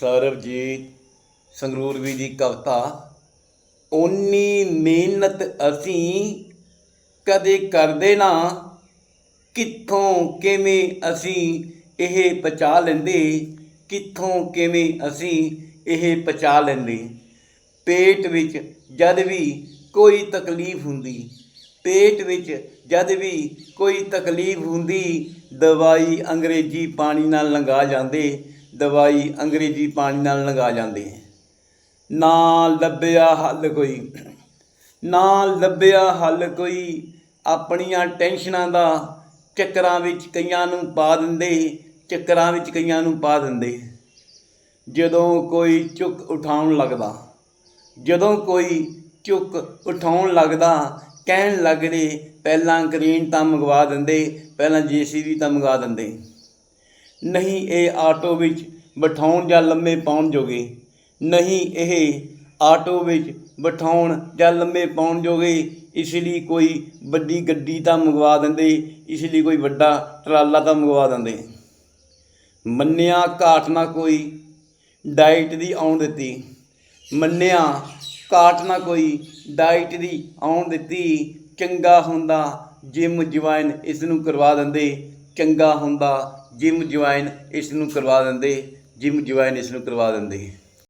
ਸਰਬਜੀਤ ਸੰਗਰੂਰਵੀ ਦੀ ਕਵਿਤਾ, ਓਨੀ ਮਿਹਨਤ ਅਸੀਂ ਕਦੇ ਕਰਦੇ ਨਾ, ਕਿੱਥੋਂ ਕਿਵੇਂ ਅਸੀਂ ਇਹ ਪਚਾ ਲੈਂਦੇ, ਕਿੱਥੋਂ ਕਿਵੇਂ ਅਸੀਂ ਇਹ ਪਚਾ ਲੈਂਦੇ। ਪੇਟ ਵਿੱਚ ਜਦ ਵੀ ਕੋਈ ਤਕਲੀਫ ਹੁੰਦੀ, ਪੇਟ ਵਿੱਚ ਜਦ ਵੀ ਕੋਈ ਤਕਲੀਫ ਹੁੰਦੀ, ਦਵਾਈ ਅੰਗਰੇਜ਼ੀ ਪਾਣੀ ਨਾਲ ਲੰਗਾ ਜਾਂਦੇ ਦਵਾਈ ਅੰਗਰੇਜ਼ੀ ਪਾਣੀ ਨਾਲ ਲਗਾ ਜਾਂਦੇ ਨਾ ਲੱਭਿਆ ਹੱਲ ਕੋਈ ਨਾ ਲੱਭਿਆ ਹੱਲ ਕੋਈ, ਆਪਣੀਆਂ ਟੈਨਸ਼ਨਾਂ ਦਾ ਚੱਕਰਾਂ ਵਿੱਚ ਕਈਆਂ ਨੂੰ ਪਾ ਦਿੰਦੇ, ਚੱਕਰਾਂ ਵਿੱਚ ਕਈਆਂ ਨੂੰ ਪਾ ਦਿੰਦੇ। ਜਦੋਂ ਕੋਈ ਚੁੱਕ ਉਠਾਉਣ ਲੱਗਦਾ, ਜਦੋਂ ਕੋਈ ਚੁੱਕ ਉਠਾਉਣ ਲੱਗਦਾ, ਕਹਿਣ ਲੱਗਦੇ, ਪਹਿਲਾਂ ਕਰੀਨ ਤਾਂ ਮੰਗਵਾ ਦਿੰਦੇ, ਪਹਿਲਾਂ ਜੀਸੀਬੀ ਤਾਂ ਮੰਗਵਾ ਦਿੰਦੇ। ਨਹੀਂ ਇਹ ਆਟੋ ਵਿੱਚ ਬਿਠਾਉਣ ਜਾਂ ਲੰਮੇ ਪਾਉਣ ਜੋਗੇ। ਨਹੀਂ ਇਹ ਆਟੋ ਵਿੱਚ ਬਿਠਾਉਣ ਜਾਂ ਲੰਮੇ ਪਾਉਣ ਜੋਗੇ, ਇਸ ਲਈ ਕੋਈ ਵੱਡੀ ਗੱਡੀ ਤਾਂ ਮੰਗਵਾ ਦਿੰਦੇ, ਇਸ ਲਈ ਕੋਈ ਵੱਡਾ ਟਰਾਲਾ ਤਾਂ ਮੰਗਵਾ ਦਿੰਦੇ। ਮੰਨਿਆ ਘਾਟ ਨਾ ਕੋਈ ਡਾਈਟ ਦੀ ਆਉਣ ਦਿੱਤੀ। ਮੰਨਿਆ ਘਾਟ ਨਾ ਕੋਈ ਡਾਈਟ ਦੀ ਆਉਣ ਦਿੱਤੀ। ਚੰਗਾ ਹੁੰਦਾ ਜਿਮ ਜੁਆਇਨ ਇਸ ਨੂੰ ਕਰਵਾ ਦਿੰਦੇ, ਚੰਗਾ ਹੁੰਦਾ ਜਿਮ ਜੁਆਇਨ ਇਸ ਨੂੰ ਕਰਵਾ ਦਿੰਦੇ ਜਿਮ ਜੁਆਇਨ ਇਸ ਨੂੰ ਕਰਵਾ ਦਿੰਦੇ।